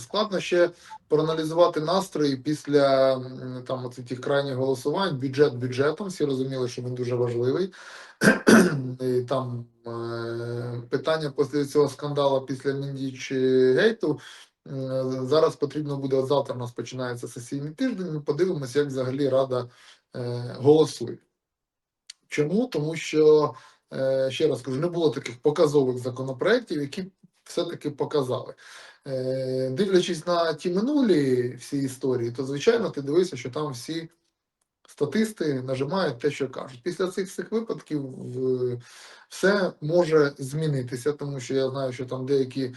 складно ще проаналізувати настрої після там тих крайніх голосувань. Бюджет бюджетом. Всі розуміли, що він дуже важливий. І там е, питання після цього скандалу після Міндіч гейту. Зараз потрібно буде завтра. У нас починається сесійний тиждень. Ми подивимося, як взагалі рада е, голосує. Чому? Тому що е, ще раз кажу, не було таких показових законопроєктів, які все-таки показали. Е, Дивлячись на ті минулі всі історії, то звичайно ти дивишся, що там всі статисти нажимають те, що кажуть. Після цих всіх випадків все може змінитися, тому що я знаю, що там деякі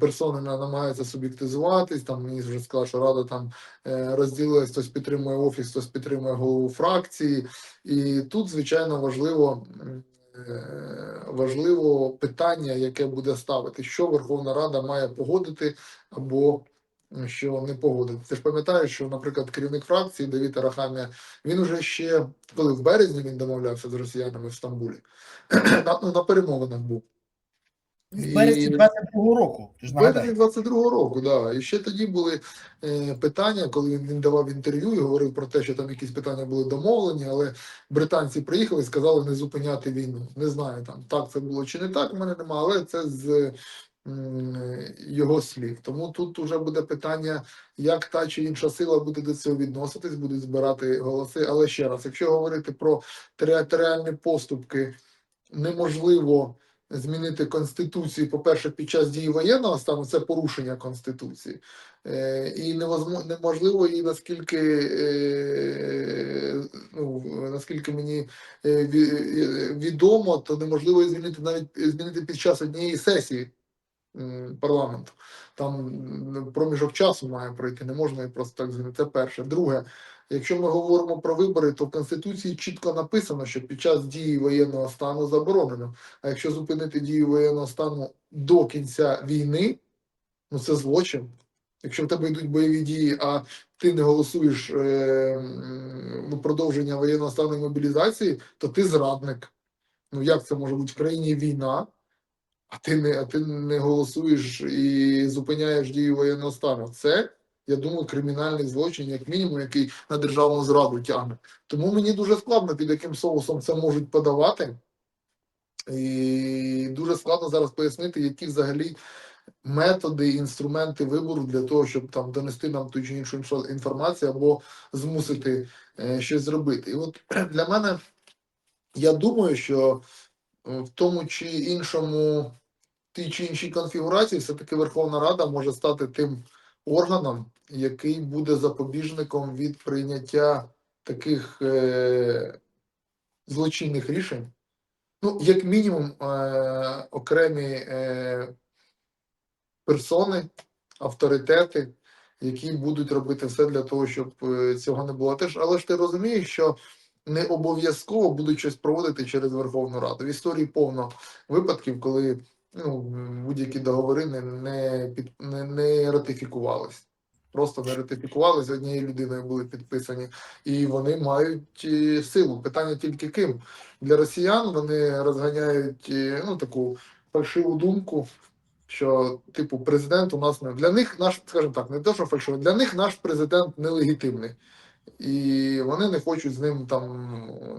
персони намагаються суб'єктизуватись. Там мені вже сказали, що рада там е, розділилась, хтось підтримує офіс, хтось підтримує голову фракції. І тут, звичайно, важливо. Е, Важливо питання, яке буде ставити, що Верховна Рада має погодити або що не погодити. Ти ж пам'ятаєш, що, наприклад, керівник фракції Давід Арахамія, він уже ще коли в березні він домовлявся з росіянами в Стамбулі, на, ну, на перемовинах був. В березні І- 22-го року. Ти ж березні 22-го року, да. І ще тоді були е, питання, коли він, він давав інтерв'ю і говорив про те, що там якісь питання були домовлені, але британці приїхали і сказали не зупиняти війну. Не знаю, там так це було чи не так, в мене немає, але це з м, його слів. Тому тут вже буде питання, як та чи інша сила буде до цього відноситись, будуть збирати голоси. Але ще раз, якщо говорити про територіальні поступки, неможливо змінити конституцію, по-перше, під час дії воєнного стану це порушення конституції, е, і неможливо і наскільки е, ну наскільки мені е, відомо, то неможливо її змінити навіть змінити під час однієї сесії парламенту. Там проміжок часу має пройти, не можна її просто так змінити. Це перше. Друге, якщо ми говоримо про вибори, то в конституції чітко написано, що під час дії воєнного стану заборонено. А якщо зупинити дію воєнного стану до кінця війни, ну це злочин. Якщо в тебе йдуть бойові дії, а ти не голосуєш е, продовження воєнного стану і мобілізації, то ти зрадник. Ну як це може бути в країні війна, а ти не, а ти не голосуєш і зупиняєш дію воєнного стану? Це, я думаю, кримінальний злочин, як мінімум, який на державну зраду тягне. Тому мені дуже складно, під яким соусом це можуть подавати. І дуже складно зараз пояснити, які взагалі методи, інструменти вибору для того, щоб там донести нам ту чи іншу інфо- інформацію або змусити е, щось зробити. І от для мене я думаю, що е, в тому чи іншому, тій чи іншій конфігурації, все-таки Верховна Рада може стати тим органом, який буде запобіжником від прийняття таких е, злочинних рішень. Ну, як мінімум, е, окремі е, персони, авторитети, які будуть робити все для того, щоб е, цього не було. Теж, але ж ти розумієш, що не обов'язково будуть щось проводити через Верховну Раду. В історії повно випадків, коли ну, будь-які договори не, не, під, не, не ратифікувались. Просто не ратифікувалися однією людиною були підписані, і вони мають е, силу. Питання тільки ким для росіян вони розганяють е, ну таку фальшиву думку, що типу президент у нас не для них наш, скажімо так, не те, що фальшивий, для них наш президент нелегітимний. І вони не хочуть з ним там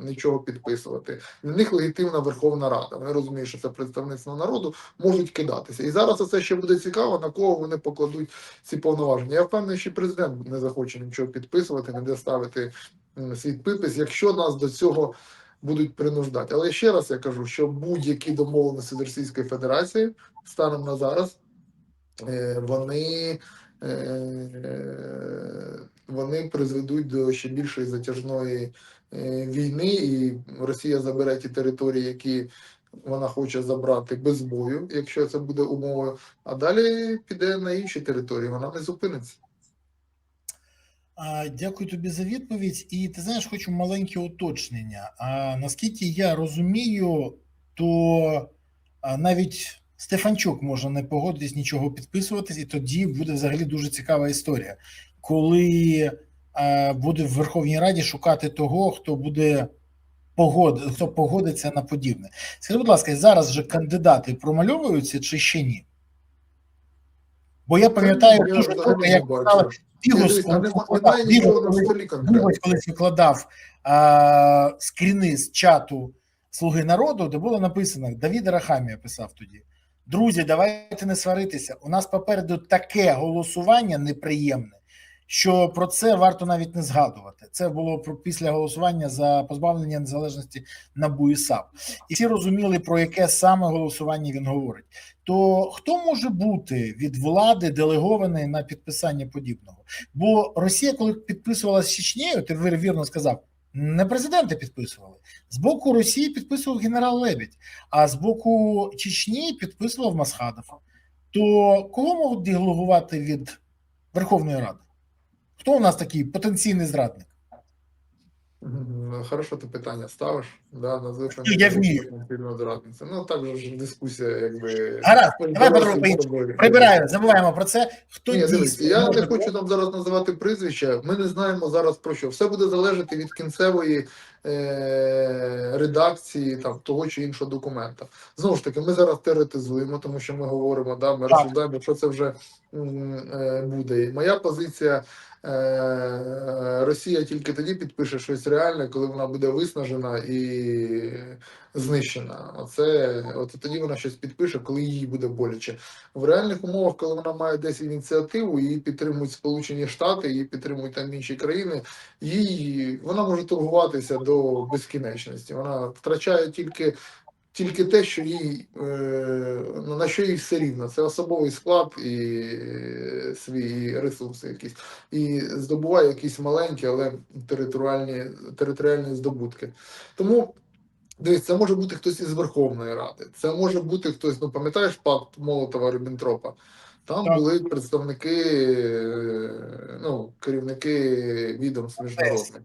нічого підписувати. Для них легітимна Верховна Рада. Вони розуміють, що це представництво народу, можуть кидатися. І зараз це ще буде цікаво, на кого вони покладуть ці повноваження. Я впевнений, що президент не захоче нічого підписувати, не де ставити свій підпис, якщо нас до цього будуть принуждати. Але ще раз я кажу, що будь-які домовленості з Російською Федерацією станом на зараз е, вони, вони призведуть до ще більшої затяжної е, війни, і Росія забере ті території, які вона хоче забрати без бою, якщо це буде умовою, а далі піде на інші території, вона не зупиниться. Дякую тобі за відповідь. І ти знаєш, хочу маленьке уточнення. А наскільки я розумію, то навіть Стефанчук може не погодитись нічого підписуватись, і тоді буде взагалі дуже цікава історія, коли а, буде в Верховній Раді шукати того, хто буде погод, хто погодиться на подібне. Скажи, будь ласка, зараз же кандидати промальовуються чи ще ні? Бо я пам'ятаю Я дуже добре, як казали, Бігус, колись викладав а, скріни з чату Слуги народу, де було написано: Давід Рахамія писав тоді: Друзі, давайте не сваритися. У нас попереду таке голосування неприємне, що про це варто навіть не згадувати. Це було про після голосування за позбавлення незалежності НАБУ і САП. І всі розуміли, про яке саме голосування він говорить. То хто може бути від влади делегований на підписання подібного? Бо Росія, коли підписувалася з Чечнею, ти вірно сказав, не президенти підписували. З боку Росії підписував генерал Лебідь, а з боку Чечні підписував Масхадов. То кого можуть делегувати від Верховної Ради? Хто у нас такий потенційний зрадник? Мгм. Хорошо, ти питання ставиш. Да, Назвичай Ну, я вмію. Ну так же ж дискусія, якби Гаразд, давай торгові. Прибираю, забуваємо про це. Хто Ні, дійсно я не хочу там зараз називати прізвища. Ми не знаємо зараз про що. Все буде залежати від кінцевої е- редакції там того чи іншого документа. Знову ж таки, ми зараз теоретизуємо, тому що ми говоримо, да, ми Так. розсуждаємо, що це вже е, буде. І моя позиція. е, Росія тільки тоді підпише щось реальне, коли вона буде виснажена і знищена. Оце от тоді вона щось підпише, коли їй буде боляче. В реальних умовах, коли вона має десь ініціативу, її підтримують Сполучені Штати, її підтримують там інші країни. Їй вона може торгуватися до безкінечності. Вона втрачає тільки. Тільки те, що їй е, ну, на що їй все рівно, це особовий склад і е, свої ресурси якісь, і здобуває якісь маленькі, але територіальні, територіальні здобутки. Тому Дивись, це може бути хтось із Верховної Ради, це може бути хтось, ну пам'ятаєш пакт Молотова Ріббентропа? Там Так. були представники, е, ну, керівники відомств міжнародних.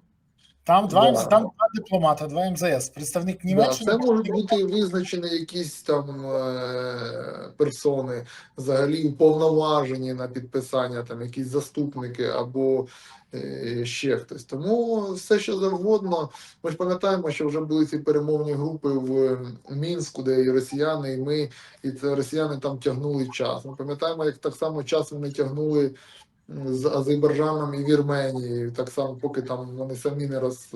Там два, Да. там два дипломата, два МЗС, представник Да, Німеччини. це можуть бути визначені якісь там е, персони, взагалі уповноважені на підписання, там якісь заступники або е, ще хтось. Тому все, що завгодно. Ми ж пам'ятаємо, що вже були ці перемовні групи в Мінську, де і росіяни, і ми, і це росіяни там тягнули час. Ми пам'ятаємо, як так само час вони тягнули. З Азербайджаном і Вірменією, так само, поки там вони самі не роз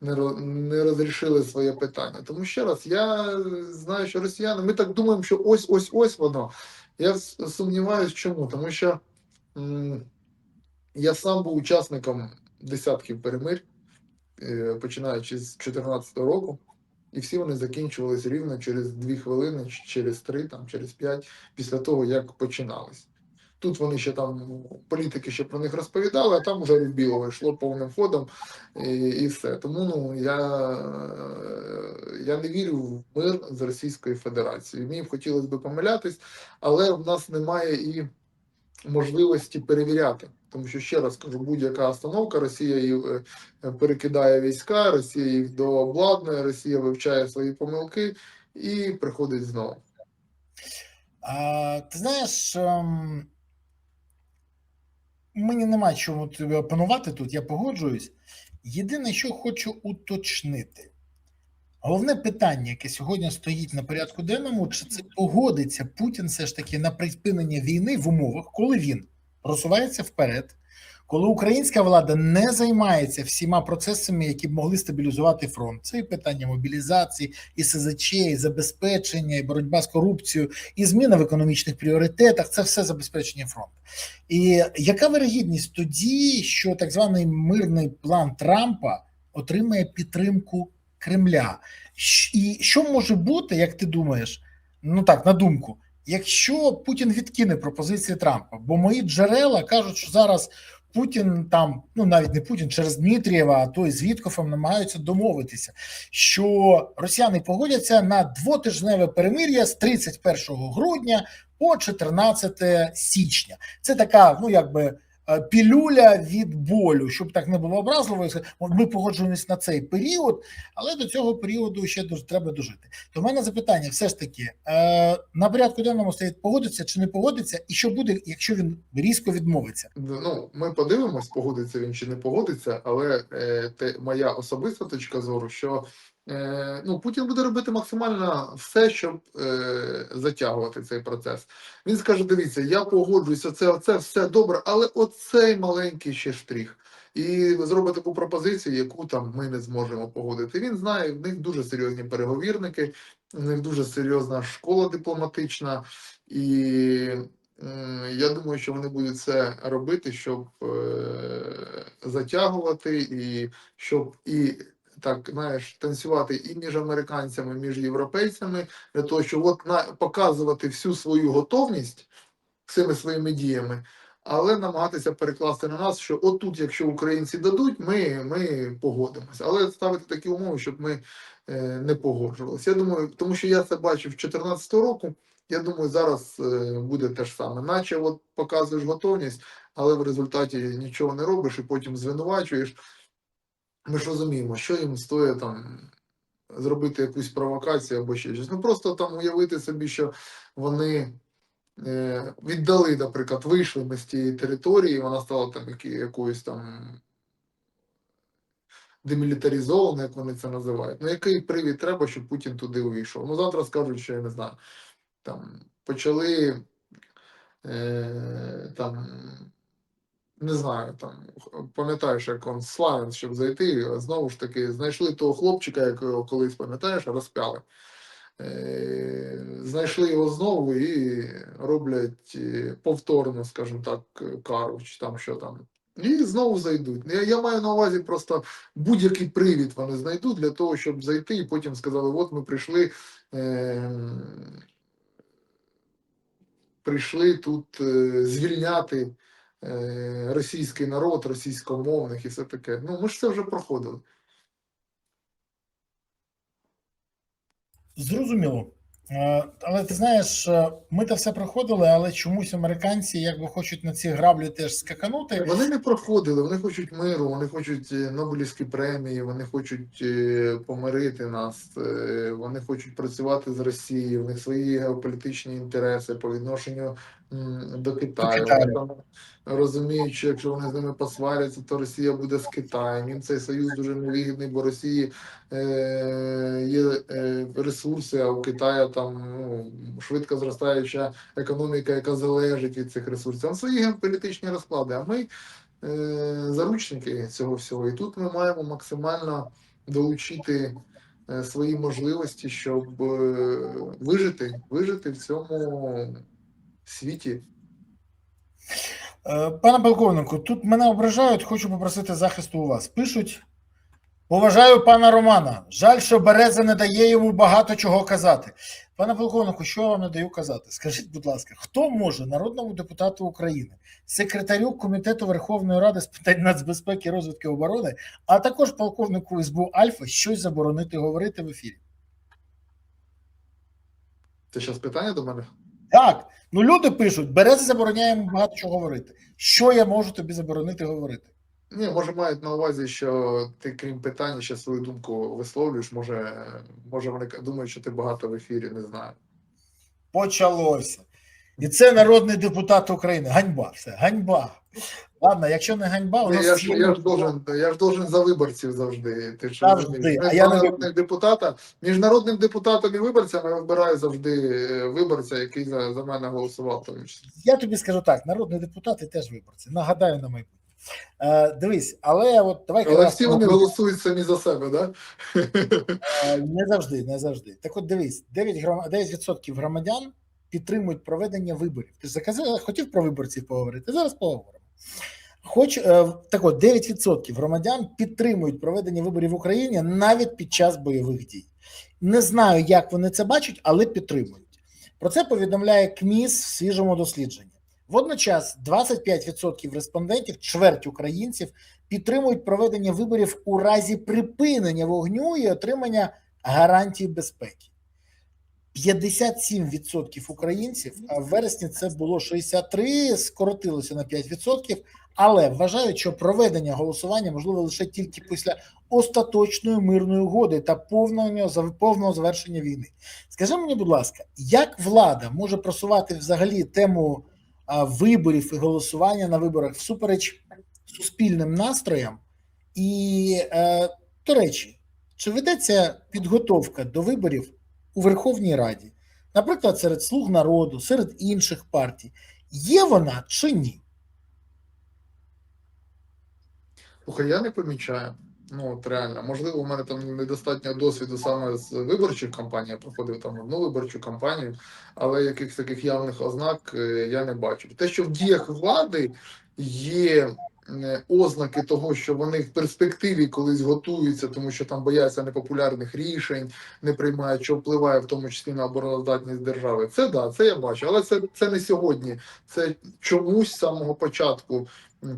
не, не розрішили своє питання. Тому ще раз, я знаю, що росіяни, ми так думаємо, що ось ось ось воно. Я с- сумніваюсь, чому? Тому що м, я сам був учасником десятків перемирь, е, починаючи з 2014 року, і всі вони закінчувалися рівно через дві хвилини, через три, там, через п'ять, після того, як починались. Тут вони ще там політики ще про них розповідали, а там вже Рубілово йшло повним ходом і, і все. Тому ну я, е, я не вірю в мир з Російською Федерацією. Мені б хотілося б помилятись, але в нас немає і можливості перевіряти. Тому що ще раз кажу, будь-яка остановка, Росія її е, перекидає війська, Росія їх дообладнує, Росія вивчає свої помилки і приходить знову. А, ти знаєш, ем, мені нема чому тебе опанувати тут, я погоджуюсь. Єдине, що хочу уточнити. Головне питання, яке сьогодні стоїть на порядку денному, чи це погодиться Путін все ж таки на припинення війни в умовах, коли він просувається вперед, коли українська влада не займається всіма процесами, які б могли стабілізувати фронт. Це і питання мобілізації, і СЗЧ, і забезпечення, і боротьба з корупцією, і зміна в економічних пріоритетах це все забезпечення фронту. І яка вирогідність тоді, що так званий мирний план Трампа отримає підтримку Кремля? І що може бути, як ти думаєш, ну так, на думку, якщо Путін відкине пропозиції Трампа? Бо мої джерела кажуть, що зараз Путін там, ну навіть не Путін, через Дмитрієва, а то і з Віткофом намагаються домовитися, що росіяни погодяться на двотижневе перемир'я з 31 грудня по 14 січня. Це така, ну якби пілюля від болю, щоб так не було образливо. Ми погоджуємось на цей період, але до цього періоду ще треба дожити. В мене запитання: все ж таки е, на порядку денному стоїть погодиться чи не погодиться, і що буде, якщо він різко відмовиться? Ну, ми подивимось, погодиться він чи не погодиться, але е, те, моя особиста точка зору, що Е, ну, Путін буде робити максимально все, щоб е, затягувати цей процес. Він скаже: дивіться, я погоджуюся, це, це все добре, але оцей маленький ще штрих. І зробить таку пропозицію, яку там ми не зможемо погодити. Він знає, в них дуже серйозні переговірники, в них дуже серйозна школа дипломатична, і м, я думаю, що вони будуть це робити, щоб е, затягувати, і щоб і так знаєш, танцювати і між американцями, і між європейцями, для того, щоб от на показувати всю свою готовність цими своїми діями, але намагатися перекласти на нас, що отут, якщо українці дадуть, ми, ми погодимося. Але ставити такі умови, щоб ми е, не погоджувалися. Я думаю, тому що я це бачив 2014 року. Я думаю, зараз е, буде те ж саме. Наче от показуєш готовність, але в результаті нічого не робиш і потім звинувачуєш. Ми ж розуміємо, що їм стоїть там зробити якусь провокацію або ще щось. Ну просто там уявити собі, що вони е, віддали, наприклад, вийшли ми з тієї території, вона стала там якоюсь там демілітаризованою, як вони це називають. Ну, який привід треба, щоб Путін туди вийшов? Ну, завтра скажуть, що я не знаю. Там почали е, там. Не знаю, там пам'ятаєш, як он Славянс, щоб зайти, знову ж таки, знайшли того хлопчика, якого колись пам'ятаєш, розпяли. Е, Знайшли його знову і роблять е, повторно, скажімо так, кару, чи там що там. І знову зайдуть. Я, я маю на увазі просто будь-який привід вони знайдуть для того, щоб зайти, і потім сказали: от ми прийшли. Е, прийшли тут е, звільняти російський народ, російськомовних і все таке. Ну, ми ж це вже проходили. Зрозуміло. Е, Але ти знаєш, е, ми це все проходили, але чомусь американці якби хочуть на ці граблі теж скаканути. Вони не проходили, вони хочуть миру, вони хочуть е, Нобелівські премії, вони хочуть е, помирити нас, е, вони хочуть працювати з Росією, в них свої геополітичні інтереси по відношенню до Китаю. Китаю. Що якщо вони з ними посваряться, то Росія буде з Китаєм. Їм цей союз дуже невигідний, бо Росії е, є е, ресурси, а у Китаю там ну, швидко зростаюча економіка, яка залежить від цих ресурсів. Там свої геополітичні розклади. А ми е, заручники цього всього. І тут ми маємо максимально долучити е, свої можливості, щоб е, вижити, вижити в цьому світі. Е, Пане полковнику, тут мене ображають, хочу попросити захисту у вас. Пишуть: поважаю пана Романа. Жаль, що Береза не дає йому багато чого казати. Пане полковнику, що я вам не даю казати? Скажіть, будь ласка, хто може народному депутату України, секретарю Комітету Верховної Ради з питань нацбезпеки і оборони, а також полковнику СБУ Альфа щось заборонити говорити в ефірі? Це зараз питання до мене? Так, ну люди пишуть, берези забороняємо багато чого говорити. Що я можу тобі заборонити говорити? Ні, може мають на увазі, що ти, крім питання, ще свою думку висловлюєш. Може, може вони думають, що ти багато в ефірі, не знаю. Почалося. І це народний депутат України. Ганьба, все, ганьба. Ладно, якщо не ганьба, у нас я, ж, я, ж должен, я ж должен за виборців завжди. Ти ж Завжди, а я не народних депутата. Між народним депутатом і виборцем я вибираю завжди е, виборця, який за, за мене голосував. я тобі скажу так: народні депутати теж виборці. Нагадаю на майбутнє. Е, дивись, але от давай Але всі вони голосують самі за себе, так? Е, Не завжди, не завжди. Так от дивись, 9, гром... 9% громадян підтримують проведення виборів. Ти ж заказав, хотів про виборців поговорити, зараз поговоримо. Хоч е, так от 9% громадян підтримують проведення виборів в Україні навіть під час бойових дій. Не знаю, як вони це бачать, але підтримують. Про це повідомляє КМІС в свіжому дослідженні. Водночас 25% респондентів, чверть українців, підтримують проведення виборів у разі припинення вогню і отримання гарантій безпеки. 57% українців, а в вересні це було 63%, скоротилося на 5%, але вважають, що проведення голосування можливо лише тільки після остаточної мирної угоди та повного, повного завершення війни. Скажи мені, будь ласка, як влада може просувати взагалі тему виборів і голосування на виборах всупереч суспільним настроям? І, е, до речі, чи ведеться підготовка до виборів у Верховній Раді, наприклад, серед слуг народу, серед інших партій. Є вона чи ні? Слухай, я не помічаю. Ну, от реально, можливо, у мене там недостатньо досвіду саме з виборчих кампаній, я проходив там одну виборчу кампанію, але якихось таких явних ознак е, я не бачу. Те, що в діях влади є ознаки того, що вони в перспективі колись готуються, тому що там бояться непопулярних рішень, не приймають, що впливає в тому числі на обороноздатність держави. Це да, це я бачу, але це, це не сьогодні. Це чомусь з самого початку,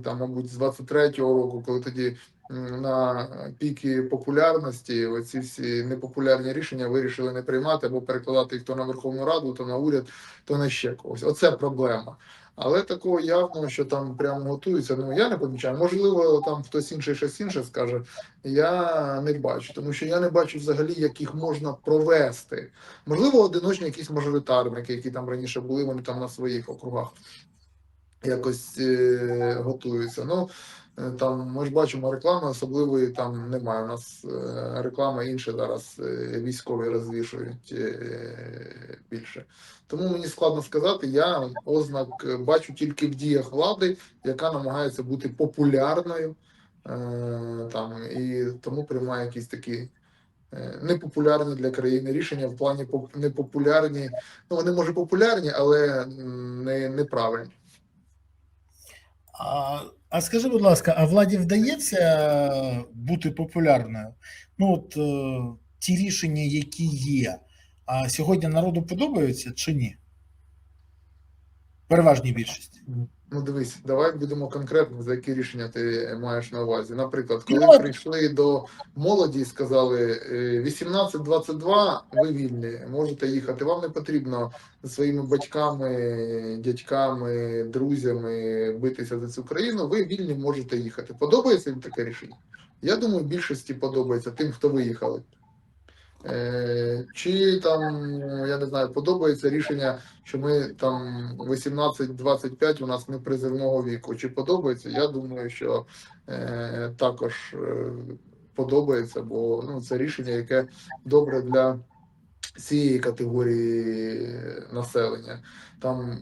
там, мабуть, з 23-го року, коли тоді на піки популярності оці всі непопулярні рішення вирішили не приймати або перекладати їх то на Верховну Раду, то на уряд, то на ще когось. Оце проблема. Але такого явного, що там прямо готуються, ну я не помічаю. Можливо, там хтось інший щось інше скаже. Я не бачу, тому що я не бачу взагалі, як їх можна провести. Можливо, одиночні якісь мажоритарники, які там раніше були, вони там на своїх округах якось е, готуються. Ну там ми ж бачимо реклами особливої там немає. У нас е, реклама інша зараз е, військові розвішують е, більше. Тому мені складно сказати. Я ознак е, бачу тільки в діях влади, яка намагається бути популярною. е, Там і тому приймає якісь такі е, непопулярні для країни рішення в плані поп- непопулярні. Ну вони може популярні, але не неправильні. А, а скажи, будь ласка, а владі вдається бути популярною? Ну, от е, ті рішення, які є, а сьогодні народу подобаються чи ні? Переважній більшості. Ну, дивись, давай будемо конкретно, за які рішення ти маєш на увазі. Наприклад, коли Ну, прийшли до молоді і сказали е, 18-22, ви вільні, можете їхати. Вам не потрібно зі своїми батьками, дядьками, друзями битися за цю країну. Ви вільні можете їхати. Подобається їм таке рішення? Я думаю, більшості подобається тим, хто виїхали. Е, Чи там, я не знаю, подобається рішення, що ми там 18-25 у нас не призивного віку. Чи подобається? Я думаю, що е, також е, подобається, бо ну, це рішення, яке добре для цієї категорії населення. Там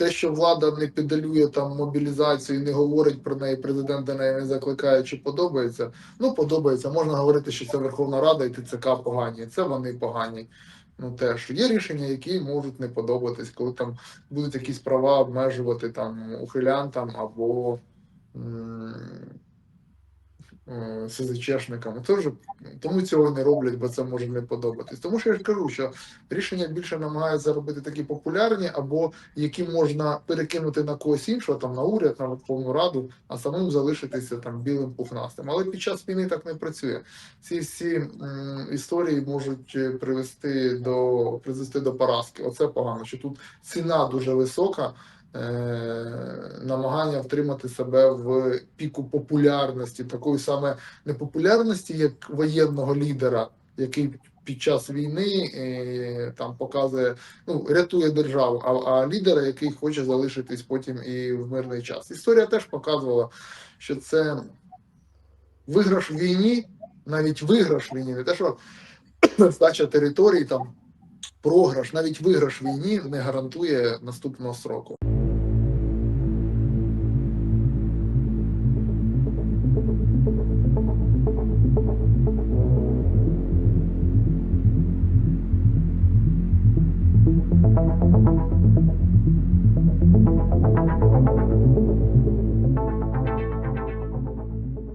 те, що влада не педалює там мобілізацію, не говорить про неї, президент до неї не закликає, чи подобається. Ну, подобається. Можна говорити, що це Верховна Рада і ТЦК погані. Це вони погані. Ну теж є рішення, які можуть не подобатись, коли там будуть якісь права обмежувати там ухилянтам або е, СЗЧшникам. Тому цього не роблять, бо це може не подобатись. Тому що я ж кажу, що рішення більше намагаються робити такі популярні, або які можна перекинути на когось іншого, там на уряд, на Верховну Раду, а самим залишитися там білим пухнастим. Але під час війни так не працює. Ці всі м, історії можуть привести до призвести до поразки. Оце погано, що тут ціна дуже висока. Е, намагання втримати себе в піку популярності, такої саме не популярності, як воєнного лідера, який під час війни е, там показує, ну рятує державу, а, а лідера, який хоче залишитись потім і в мирний час. Історія теж показувала, що це виграш в війні, навіть виграш в війні, не те, що здача територій, там програш, навіть виграш війні не гарантує наступного сроку.